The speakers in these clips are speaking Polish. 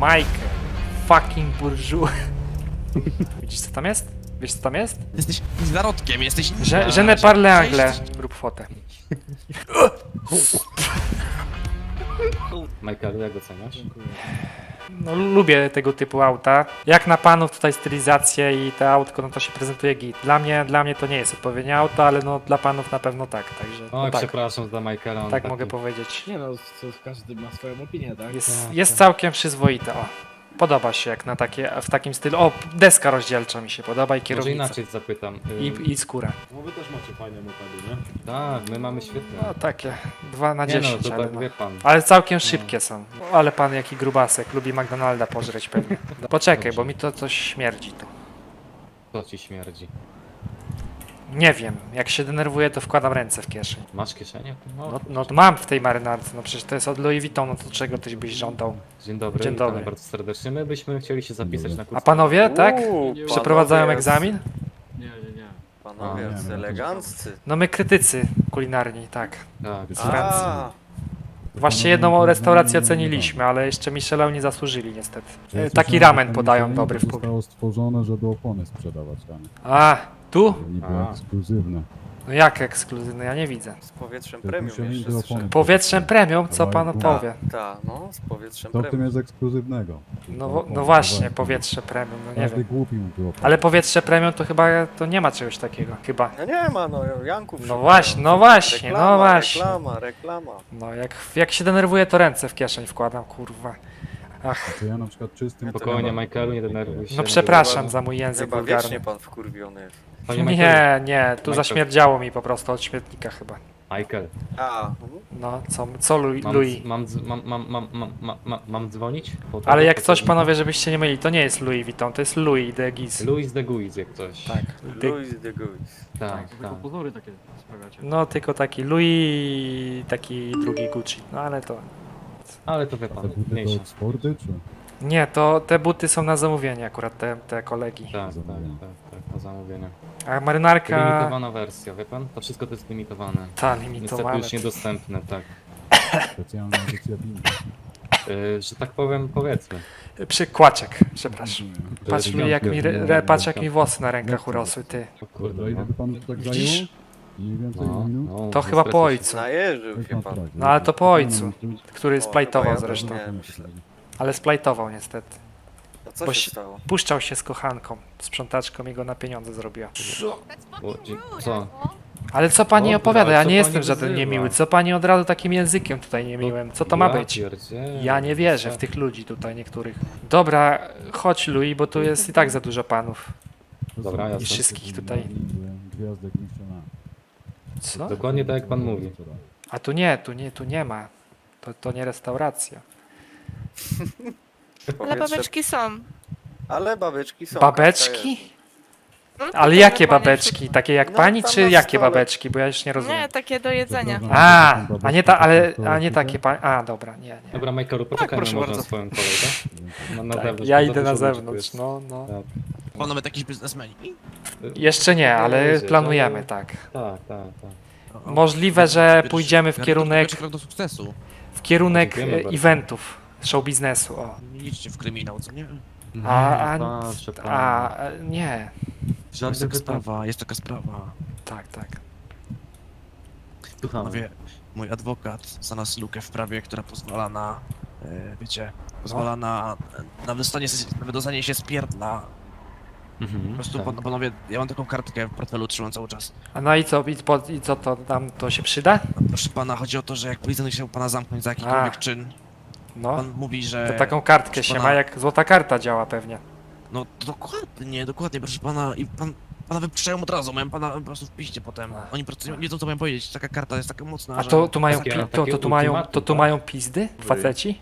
Mike. Fucking bourgeois. Widzisz co tam jest? Wiesz co tam jest? Jesteś zarodkiem, jesteś... Je, A, je ne parle anglais. Rób fotę. Michael, jak oceniasz? No, lubię tego typu auta. Jak na panów tutaj stylizację i te autko, no to się prezentuje git. Dla mnie, dla mnie to nie jest odpowiednie auto, ale no dla panów na pewno tak, także Oj, no, tak, przepraszam za Michaela. on tak taki- mogę powiedzieć. Nie no, każdy ma swoją opinię, tak? Jest, Tak, jest tak. całkiem przyzwoite, o. Podoba się jak na takie, w takim stylu. O, deska rozdzielcza mi się podoba i Może kierownica. inaczej zapytam. I, I skóra. No wy też macie fajne mopedy, nie? Tak, my mamy świetne. No takie, dwa na Nie no, dziesięć, to ale, tak no. wie pan. ale całkiem szybkie są. Ale pan jaki grubasek, lubi McDonalda pożreć pewnie. Poczekaj, Dobrze. bo mi to coś śmierdzi tu. Co ci śmierdzi? Nie wiem, jak się denerwuję, to wkładam ręce w kieszeń. Masz kieszenie? No, No, no to mam w tej marynarce, no przecież to jest od Louis Vuitton, no to czego tyś byś żądał? Dzień dobry, Dzień witamy dobry. bardzo serdecznie. My byśmy chcieli się zapisać na kurs. A panowie, tak? Uuu, Przeprowadzają panowie egzamin? Nie, nie, nie. Panowie, A, jest nie, no to- eleganccy. No my krytycy kulinarni, tak. Tak, Z Francji. A, Właśnie jedną restaurację oceniliśmy, ale jeszcze Michelin nie zasłużyli niestety. E, Taki ramen podają dobry w pubie. Zostało stworzone, żeby opony sprzedawać, a nie A, tu? A. No jak ekskluzywny, ja nie widzę. z powietrzem premium jeszcze opony. Powietrzem premium, co pan tu. powie? Tak, no, z powietrzem Co w tym premium. jest ekskluzywnego? No, wo- no właśnie, powietrze premium, no nie Każdy wiem. głupi mówi opony. Ale powietrze premium to chyba to nie ma czegoś takiego, chyba. No nie ma, no, Janków. No szukają. właśnie, no właśnie, reklama, no właśnie. Reklama, reklama. No jak, jak się denerwuję, to ręce w kieszeń wkładam, kurwa. Ach, To ja na przykład czystym... Spokojnie, Michaelu, nie denerwuj się. no przepraszam za mój język Chyba wulgarny. pan wkurwiony jest. Panie Michaelu, Nie, nie, tu Michael. zaśmierdziało mi po prostu od śmietnika chyba. Michael, A, mhm. No, co, co Louis? mam, Louis? mam, dz- mam, mam, mam, mam, mam, mam, mam dzwonić? Po to- Ale jak po to- coś panowie, żebyście nie myli, to nie jest Louis Vuitton, to jest Louis de Guiz. Louis de Guiz, jak coś. Tak. De, Louis de Guiz. tak. Tylko tak. pozory takie sprawiacie. no tylko taki Louis, taki drugi Gucci. No ale to... Ale to wie Te pan, buty to mniejsza. Czy? Nie, to te buty są na zamówienie akurat, te, te kolegi. Tak, tak, Zamówienie. tak, tak, na zamówienie. A marynarka... Limitowana wersja, wie pan? To wszystko to jest limitowane. Ta, Niestety limitowana. już niedostępne, tak. Specjalna edycja winda. Yy, że tak powiem, powiedzmy. Przykłaczek, przepraszam. Patrz, jak mi, re, re, patrz jak mi włosy na rękach urosły, ty. O Kurde, kurde, ile no. by panu to tak Widzisz? Mniej więcej No, minut? no, To chyba po ojcu, Najeżył Tak trak, No, ale to po ojcu. no, który splajtował chyba ja zresztą. też nie. myślę. Ale splajtował niestety. A co Bo się się- stało? Puszczał się z kochanką, sprzątaczką i go na pieniądze zrobiła. O, dzie- Co? Ale co pani Dobra, opowiada? Ja co nie pani jestem żaden wyzywa? niemiły. Co pani od razu takim językiem tutaj niemiłym? Co to ma Ja być? pierdzielę. Ja nie wierzę w tych ludzi tutaj niektórych. Dobra, chodź Louis, bo tu jest i tak za dużo panów. To Dobra, są jasne. Wszystkich tutaj. Gwiazdek Michelin. Co? Dokładnie tak jak pan mówi. A tu nie, tu nie, tu nie ma. To, to nie restauracja. Ale Powietrze- babeczki są. Ale babeczki są. Babeczki? No, Ale takie jakie normalnie babeczki? Takie jak No, pani, tam czy na jakie stole. babeczki? Bo ja już nie rozumiem. Nie, takie do jedzenia. A, a nie ta, ale, takie a nie takie pa... A, dobra, nie, nie. Dobra, Michaelu, poczekajmy proszę może bardzo. na swoją kolej, tak? Na, na Tak, zewnątrz, ja idę na dużo ludzi tu zewnątrz, jest. no, no. Panowie jakiś biznesmeni? Jeszcze nie, ale planujemy, tak. Tak, tak, tak. Możliwe, że pójdziemy w kierunek, Pierwszy krok do sukcesu. w kierunek Dziękujemy bardzo. eventów, show biznesu, o. Nie liczcie w kryminał, co nie? A, a, Patrzę, a, nie, Jest Żadnych taka wypadków. sprawa, jest taka sprawa. tak, tak. Słuchamy. Panowie, mój adwokat znalazł lukę w prawie, która pozwala na, e, wiecie, pozwala na, na wydostanie, na wydostanie się z pierdla. Mhm, Po prostu, tak. pan, panowie, ja mam taką kartkę w portfelu, trzymam cały czas. A no i co, i, po, i co to nam to się przyda? No, Proszę pana, chodzi o to, że jak policjant chciał pana zamknąć za jakikolwiek A. czyn, No, pan mówi, że... to taką kartkę się pana- ma, jak złota karta działa pewnie. No dokładnie, dokładnie, proszę pana, i pan, pana wypuszczają od razu, mają pana po prostu w piździe potem. A. Oni po prostu nie wiedzą, co mają powiedzieć, taka karta jest taka mocna, A że... to tu mają, Takie- to, takie to, tu mają, ultimatum, to tu tak? mają pizdy? Faceci?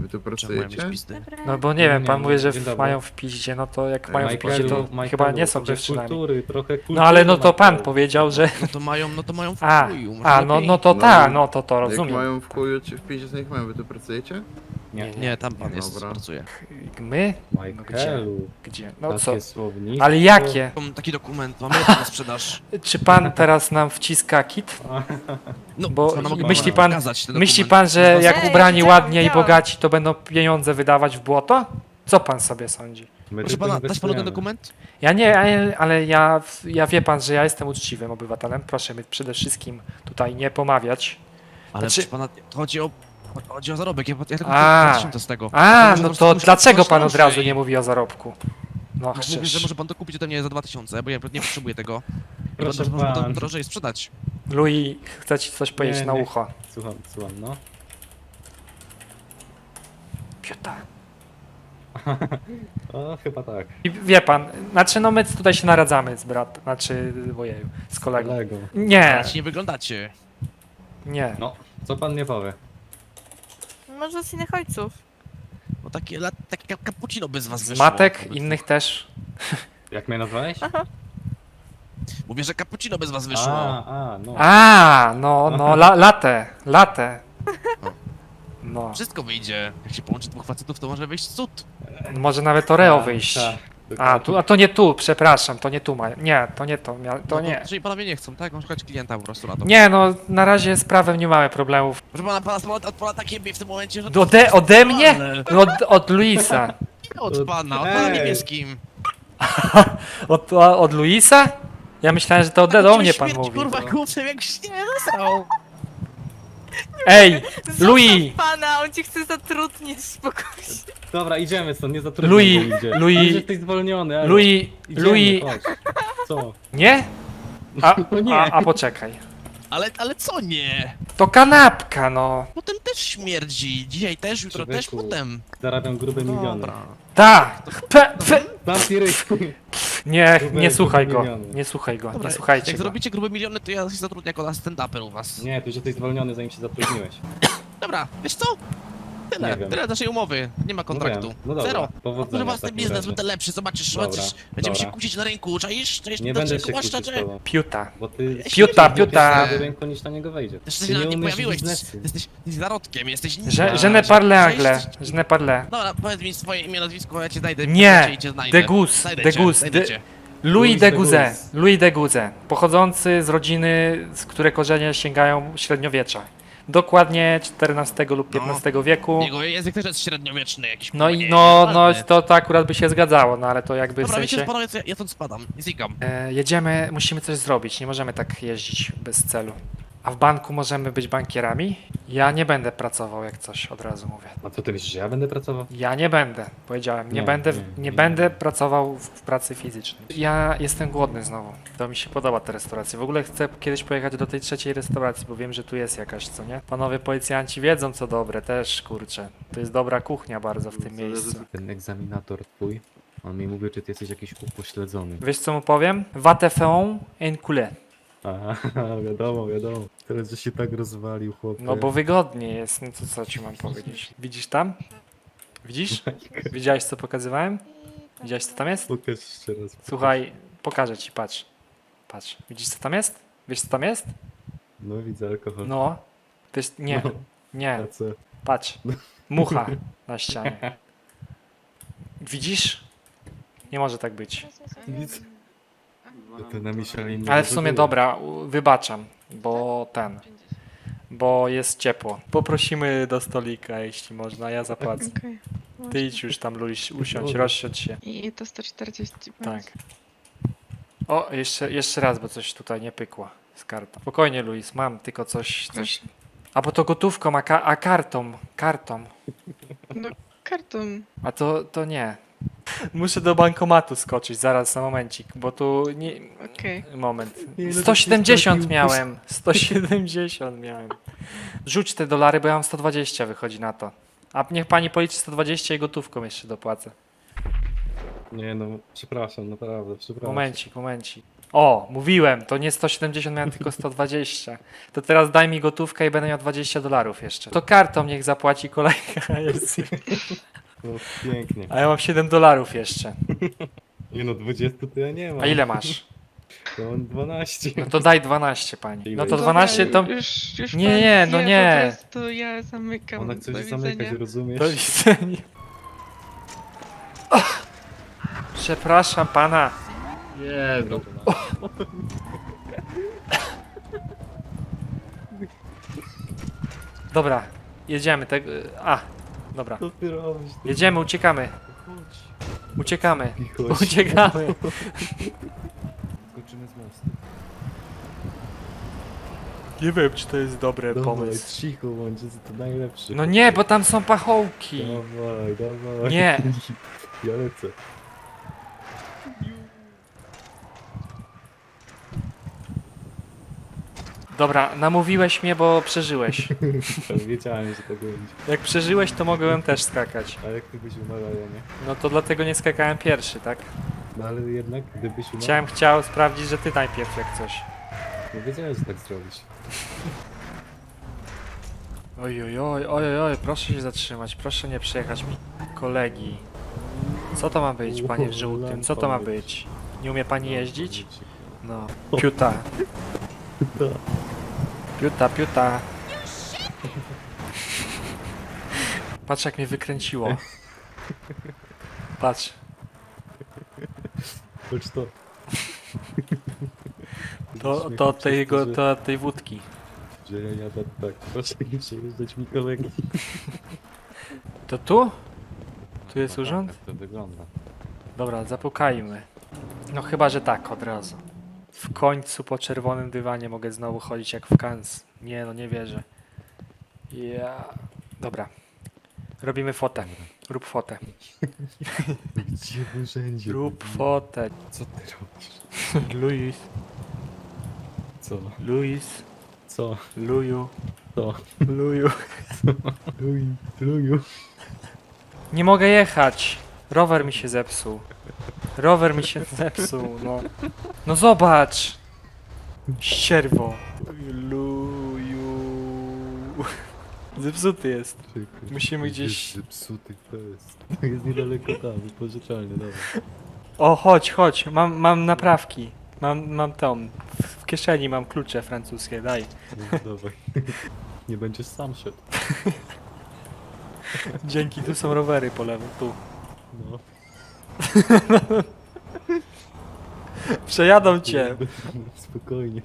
Wy tu pracujecie? No bo nie wiem, pan mówi, że w, mają w piździe, no to jak mają w piździe, to Michaelu, chyba nie są dziewczynami. Kultury, trochę kultury, No ale no to pan Michaelu. powiedział, że... No to mają, no to mają w A, chuju, może a no, lepiej. no to No, ta, no to to Jak rozumiem. mają w chuju czy w piździe, to niech mają. Wy tu pracujecie? Nie, Nie, tam pan jest, Dobra. pracuje. My? No gdzie? Michaelu, Gdzie? No co? takie. Ale jakie? Mam taki dokument, mamy na sprzedaż. Czy pan teraz nam wciska kit? No, Bo mogę myśli pan- pokazać ten Myśli dokument. pan, że jak ubrani widziałam, ładnie i widziałam. bogaci, to będą pieniądze wydawać w błoto? Co pan sobie sądzi? My Proszę tylko pana, dać panu ten inwestujemy. dokument? Ja nie, ale- ale ja, ja wie pan, że ja jestem uczciwym obywatelem. Proszę mnie przede wszystkim tutaj nie pomawiać. Ale Znaczy- proszę pana, to chodzi o, chodzi o zarobek, ja, ja tylko A. 2000 z tego. A, może no po to dlaczego pan od razu nie mówi o zarobku? No, No, mówię, że chcesz. może pan to kupić ode mnie za 2000, bo ja nie potrzebuję tego. I Proszę pan może to pan. drożej sprzedać. Louis, chcę ci coś powiedzieć Nie, na nie. ucho. Słucham, słucham, no. Piota. O, chyba tak. I wie pan, znaczy no my tutaj się naradzamy z brat, znaczy, ojeju, z kolegą. Kolego. Nie, Ale nie wyglądacie. nie. No, co pan nie powie? Może z innych ojców. No takie, la- takie ka- cappuccino by z was Z wyszło. matek, innych też. Jak mnie nazwałeś? Mówię, że cappuccino by z was wyszło. A, a, no. A, no, no, la, latę, latę. No, Wszystko wyjdzie. Jak się połączy dwóch facetów, to może wyjść cud. może nawet Oreo Tak, wyjść. tak, A, tu, a to nie tu, przepraszam, to nie tu ma. Nie, to nie to, mia- to No nie. Czyli panowie nie chcą, tak? Mam szukać klienta po prostu na to. Nie, no, na razie z prawem nie mamy problemów. Proszę pana, pana samolot od pana takie w tym momencie, że... Ode, ode mnie? Od, od Luisa. nie Od pana, od pana Ej. niebieskim. Od, od Luisa? Ja myślałem, że to ode, do mnie pan Śmierć, mówi. kurwa, głupcem jak śnie został. Ej, Louis! pana, on ci chce zatrudnić spokojnie. Dobra, idziemy stąd, nie zatrudniaj Louis, go nigdzie. Louis, Louis, jesteś zwolniony, elo. Louis, Idziemy, Louis, chodź. Co? nie? A, No nie. a, a poczekaj. Ale, ale co nie? To kanapka, no. Potem też śmierdzi. Dzisiaj też, jutro też, Człowieku. potem. Zarabiam grube miliony. Dobra. Ta! Pe, pe. Zamknij ryj. Nie, nie słuchaj go. Nie słuchaj go, Dobra, nie słuchajcie jak go. zrobicie grube miliony, to ja się zatrudnię jako stand-uper u was. Nie, tu już jesteś zwolniony zanim się zatrudniłeś. Dobra, wiesz co? Tyle, Nie wiem. tyle naszej umowy. Nie ma kontraktu. wiem. No dobra, Zero. powodzenia w własny takim biznes, razie. będę lepszy, zobaczysz, Dobra, zobaczysz. Będziemy dobra. się kłócić na rynku, czaisz? Czaisz Nie będę się kłócić z tobą, Piuta. bo ty... Piuta, nie piuta. do ręku, niż na niego wejdzie. Też Ty się nie umiesz pojawiłeś, ty biznesu. jesteś, jesteś zarodkiem, jesteś... Je, je ne parle że anglais. Je ne parle. Dobra, powiedz mi swoje imię, nazwisko, ja cię znajdę. Nie, cię znajdę. Degus, Znajdę Degus, znajdę de- cię. Louis Louis de. Gouze. Louis de Gouze. Pochodzący z rodziny, z której korzenie sięgają średniowiecza. Dokładnie XIV lub No. XV wieku. Jego język też jest średniowieczny jakiś. No i no, no to, to akurat by się zgadzało, no ale to jakby w Dobra, wiecie, sensie... panowie, co ja, ja stąd spadam, znikam. E, jedziemy, musimy coś zrobić, nie możemy tak jeździć bez celu. A w banku możemy być bankierami? Ja nie będę pracował jak coś, od razu mówię. A co ty myślisz, że ja będę pracował? Ja nie będę, powiedziałem, nie, Nie, będę, nie, nie, nie. będę pracował w, w pracy fizycznej. Ja jestem głodny znowu. To mi się podoba ta restauracja. W ogóle chcę kiedyś pojechać do tej trzeciej restauracji, bo wiem, że tu jest jakaś, co nie? Panowie policjanci wiedzą co dobre, też kurczę. To jest dobra kuchnia bardzo w tym miejscu. Ten egzaminator twój, on mi mówił, czy ty jesteś jakiś upośledzony. Wiesz co mu powiem? Vatefeon en coulet. Aha, wiadomo, wiadomo. Teraz, że się tak rozwalił, chłopie. No bo wygodnie jest, no to co ci mam powiedzieć? Widzisz tam? Widzisz? Widziałeś co pokazywałem? Widziałeś co tam jest? Pokaż jeszcze raz. Słuchaj, pokażę ci, patrz. Patrz. Widzisz co tam jest? Wiesz co tam jest? No widzę alkohol. No. To jest, nie, No, nie, a co? patrz. Mucha na ścianie. Widzisz? Nie może tak być. Widzę. To na Michelin. Ale w sumie dobra, u- wybaczam, bo ten, bo jest ciepło. Poprosimy do stolika, jeśli można, ja zapłacę. Okej. Ty idź już tam, Luis, usiądź, rozsiądź się. I to 140 Tak. O, jeszcze, jeszcze raz, bo coś tutaj nie pykło z kartą. Spokojnie, Luis, mam tylko coś, coś. A bo to gotówką, a, ka- a kartą, kartą. No, kartą. A to, to nie. Muszę do bankomatu skoczyć zaraz na momencik, bo tu nie. Okej. Moment. Nie, no to 170 się miałem. 170 miałem. Rzuć te dolary, bo ja mam 120 wychodzi na to. A niech pani policzy 120 i gotówką jeszcze dopłacę. Nie no, przepraszam, naprawdę, przepraszam. Momencik, momencik. O, mówiłem, to nie 170, miałem tylko 120. To teraz daj mi gotówkę i będę miał 20 dolarów jeszcze. To kartą niech zapłaci kolejka. Jest. No, pięknie. A ja mam 7 dolarów jeszcze. Nie no, 20 to ja nie mam. A ile masz? To on 12. No to daj 12 pani. No to Dobra, 12 to... Już, już Nie, pan nie, no zje, nie. Po prostu ja zamykam. Ona chce Do się widzenia. zamykać, rozumiesz? Do widzenia. Ach. Przepraszam pana. Nie, no. Dobra, jedziemy. Te... A, dobra. Co ty robisz? Ty Jedziemy, uciekamy. Uciekamy. chodź. Uciekamy. Skoczymy z mostu. Nie wiem, czy to jest dobry Dawaj, pomysł. cicho bądź, to najlepszy. No nie, bo tam są pachołki. Dawaj, dawaj. Nie. Ja lecę. Dobra, namówiłeś mnie, bo przeżyłeś. Wiedziałem, że tak będzie. Jak przeżyłeś, to mogłem też skakać. A jak ty byś umarł, ja nie? No to dlatego nie skakałem pierwszy, tak? No ale jednak, gdybyś umarł, Chciałem, chciał sprawdzić, że ty najpierw jak coś. no wiedziałem, że tak zrobisz. Oj, oj, oj, oj, oj, proszę się zatrzymać, proszę nie przejechać mi kolegi. Co to ma być, panie w żółtym? Co to ma być? Nie umie pani jeździć? No. Piuta. Piuta, piuta. Patrz jak mnie wykręciło. Patrz. Chodź to. To, to od tej, go, to od tej wódki. Że ja jadę tak, proszę nie przejeżdżać mi kolegi. To tu? Tu jest No urząd? Tak to wygląda. Dobra, zapukajmy. No chyba, że tak od razu. W końcu po czerwonym dywanie mogę znowu chodzić jak w Kans. Nie no, nie wierzę. Ja. Dobra. Robimy fotę. Rób fotę. Gdzie w urzędzie? Rób fotę. Co ty robisz? Luis. Co? Luis. Co? Luju. Co? Luju. Luju, luju. Nie mogę jechać. Rower mi się zepsuł. Rower mi się zepsuł, no. No zobacz! Ścierwo. Luju. Zepsuty jest. Czekaj, Musimy jest gdzieś- Zepsuty to jest. To jest niedaleko tam, wypożyczalnie, dobra. O, chodź, chodź, mam, mam naprawki. Mam, mam tą. W, w kieszeni mam klucze francuskie, daj. No, dawaj. Nie będziesz sam szedł. Dzięki, tu są rowery po lewo, tu. No. Przejadą cię. Spokojnie.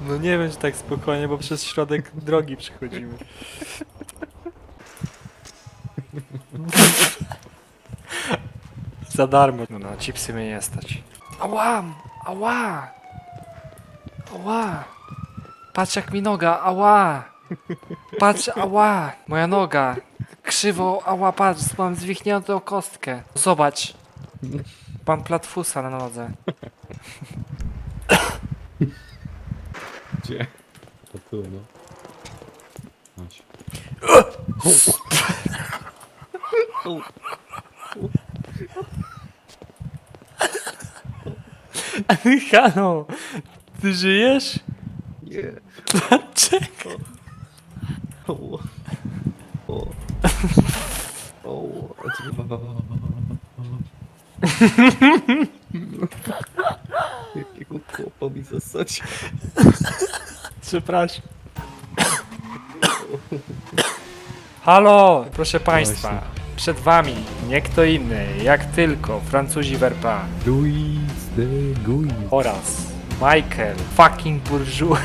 No nie wiem, czy tak spokojnie, bo przez środek drogi przechodzimy. Za darmo. No na chipsy mnie nie stać. Ała! Ała! Ała! Patrz jak mi noga, ała! Patrz, ała! Moja noga! Krzywo, ała, patrz, mam zwichniętą kostkę. Zobacz. Mam platfusa na nodze. Gdzie? To tu, no. Chodź. Halo! Ty żyjesz? Nie. Dlaczego? O. O. O. Jakiego chłopa mi zasać? Przepraszam. Halo, proszę państwa. Przed wami nie kto inny, jak tylko Francuzi Verpa Louis de Guy. oraz Michael fucking Bourgeois.